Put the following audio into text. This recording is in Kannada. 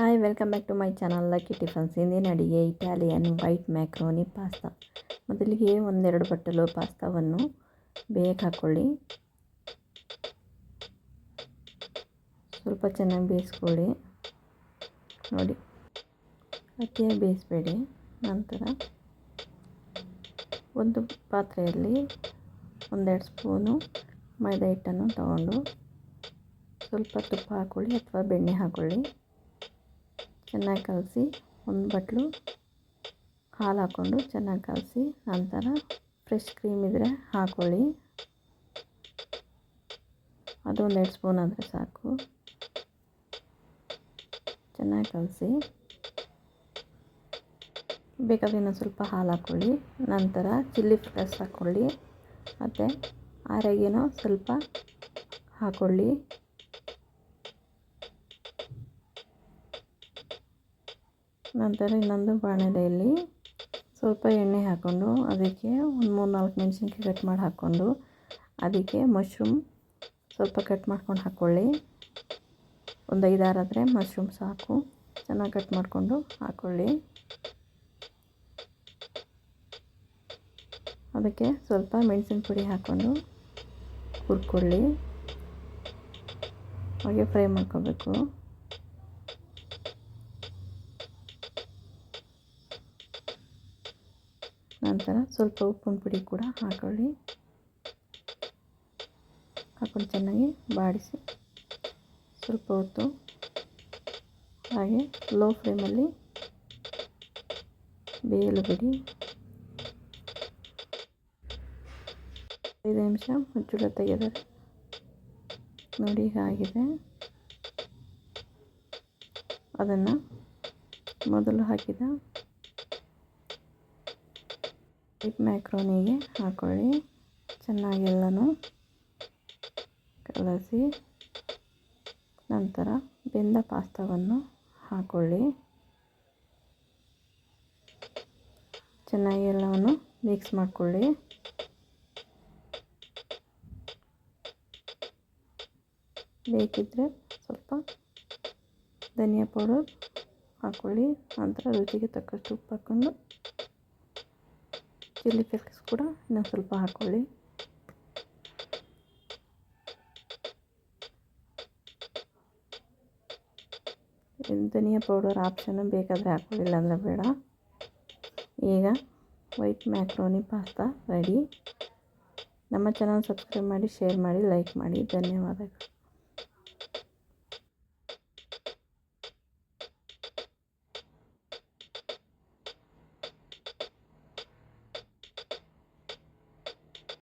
Hi welcome back to my channel lucky tiffins ಇಂದಿನ ಅಡುಗೆ ಇಟಾಲಿಯನ್ ವೈಟ್ ಮ್ಯಾಕ್ರೋನಿ ಪಾಸ್ತಾ ಮೊದಲಿಗೆ ಒಂದೆರಡು ಬಟ್ಟಲು ಪಾಸ್ತಾವನ್ನು ಬೇಯಕ್ಕೆ ಹಾಕ್ಕೊಳ್ಳಿ. ಸ್ವಲ್ಪ ಚೆನ್ನಾಗಿ ಬೇಯಿಸ್ಕೊಳ್ಳಿ. ನೋಡಿ, ಅತಿಯಾಗಿ ಬೇಯಿಸಬೇಡಿ. ನಂತರ ಒಂದು ಪಾತ್ರೆಯಲ್ಲಿ ಒಂದೆರಡು ಸ್ಪೂನು ಮೈದಾ ಹಿಟ್ಟನ್ನು ತಗೊಂಡು ಸ್ವಲ್ಪ ತುಪ್ಪ ಹಾಕ್ಕೊಳ್ಳಿ ಅಥವಾ ಬೆಣ್ಣೆ ಹಾಕ್ಕೊಳ್ಳಿ. ಚೆನ್ನಾಗಿ ಕಲಸಿ ಒಂದು ಬಟ್ಲು ಹಾಲು ಹಾಕ್ಕೊಂಡು ಚೆನ್ನಾಗಿ ಕಲಸಿ ನಂತರ ಫ್ರೆಶ್ ಕ್ರೀಮ್ ಇದ್ದರೆ ಹಾಕ್ಕೊಳ್ಳಿ ಅದು ಒಂದು ಎರಡು ಸ್ಪೂನ್ ಆದರೆ ಸಾಕು. ಚೆನ್ನಾಗಿ ಕಲಸಿ. ಬೇಕಾದ್ರೆ ಇನ್ನೊಂದು ಸ್ವಲ್ಪ ಹಾಲು ಹಾಕ್ಕೊಳ್ಳಿ ನಂತರ ಚಿಲ್ಲಿ ಫ್ಲೇಕ್ಸ್ ಹಾಕ್ಕೊಳ್ಳಿ ಮತ್ತು ಆರೋಗ್ಯನೂ ಸ್ವಲ್ಪ ಹಾಕ್ಕೊಳ್ಳಿ ನಂತರ ಇನ್ನೊಂದು ಬಾಣಲೆಯಲ್ಲಿ ಸ್ವಲ್ಪ ಎಣ್ಣೆ ಹಾಕ್ಕೊಂಡು ಅದಕ್ಕೆ ಒಂದು ಮೂರು ನಾಲ್ಕು ಮೆಣಸಿನ್ಕಾಯಿ ಕಟ್ ಮಾಡಿ ಹಾಕ್ಕೊಂಡು ಅದಕ್ಕೆ ಮಶ್ರೂಮ್ ಸ್ವಲ್ಪ ಕಟ್ ಮಾಡ್ಕೊಂಡು ಹಾಕ್ಕೊಳ್ಳಿ ಒಂದು ಐದಾರಾದರೆ ಮಶ್ರೂಮ್ ಸಾಕು. ಚೆನ್ನಾಗಿ ಕಟ್ ಮಾಡಿಕೊಂಡು ಹಾಕ್ಕೊಳ್ಳಿ ಅದಕ್ಕೆ ಸ್ವಲ್ಪ ಮೆಣಸಿನ ಪುಡಿ ಹಾಕ್ಕೊಂಡು ಹುರ್ಕೊಳ್ಳಿ. ಹಾಗೆ ಫ್ರೈ ಮಾಡ್ಕೋಬೇಕು. ನಂತರ ಸ್ವಲ್ಪ ಉಪ್ಪಿನ ಪುಡಿ ಕೂಡ ಹಾಕೊಳ್ಳಿ. ಹಾಕೊಂಡು ಚೆನ್ನಾಗಿ ಬಾಡಿಸಿ. ಸ್ವಲ್ಪ ಹೊತ್ತು ಹಾಗೆ ಲೋ ಫ್ಲೇಮಲ್ಲಿ ಬೇಯಲು ಬಿಡಿ. ಐದು ನಿಮಿಷ ಮುಚ್ಚಳ ತೆಗೆದರೆ ನೋಡಿ ಆಗಿದೆ ಅದನ್ನು ಮೊದಲು ಹಾಕಿದ ವೈಟ್ ಮ್ಯಾಕ್ರೋನಿಗೆ ಹಾಕ್ಕೊಳ್ಳಿ ಚೆನ್ನಾಗಿ ಎಲ್ಲನೂ ಕಲಸಿ. ನಂತರ ಬೆಂದ ಪಾಸ್ತಾವನ್ನು ಹಾಕ್ಕೊಳ್ಳಿ ಚೆನ್ನಾಗಿ ಎಲ್ಲವನ್ನು ಮಿಕ್ಸ್ ಮಾಡಿಕೊಳ್ಳಿ. ಬೇಕಿದ್ದರೆ ಸ್ವಲ್ಪ ಧನಿಯಾ ಪೌಡರ್ ಹಾಕ್ಕೊಳ್ಳಿ ನಂತರ ರುಚಿಗೆ ತಕ್ಕಷ್ಟು ಉಪ್ಪು ಹಾಕ್ಕೊಂಡು ಚಿಲ್ಲಿ ಫ್ಲೇಕ್ಸ್ ಕೂಡ ಇನ್ನೊಂದು ಸ್ವಲ್ಪ ಹಾಕ್ಕೊಳ್ಳಿ ಧನಿಯಾ ಪೌಡರ್ ಆಪ್ಷನ್ನು ಬೇಕಾದರೆ ಹಾಕ್ಕೊಳ್ಳಿ ಇಲ್ಲಾಂದರೆ ಬೇಡ. ಈಗ ವೈಟ್ ಮ್ಯಾಕ್ರೋನಿ ಪಾಸ್ತಾ ರೆಡಿ. ನಮ್ಮ ಚಾನಲ್ ಸಬ್ಸ್ಕ್ರೈಬ್ ಮಾಡಿ ಶೇರ್ ಮಾಡಿ ಲೈಕ್ ಮಾಡಿ. ಧನ್ಯವಾದಗಳು.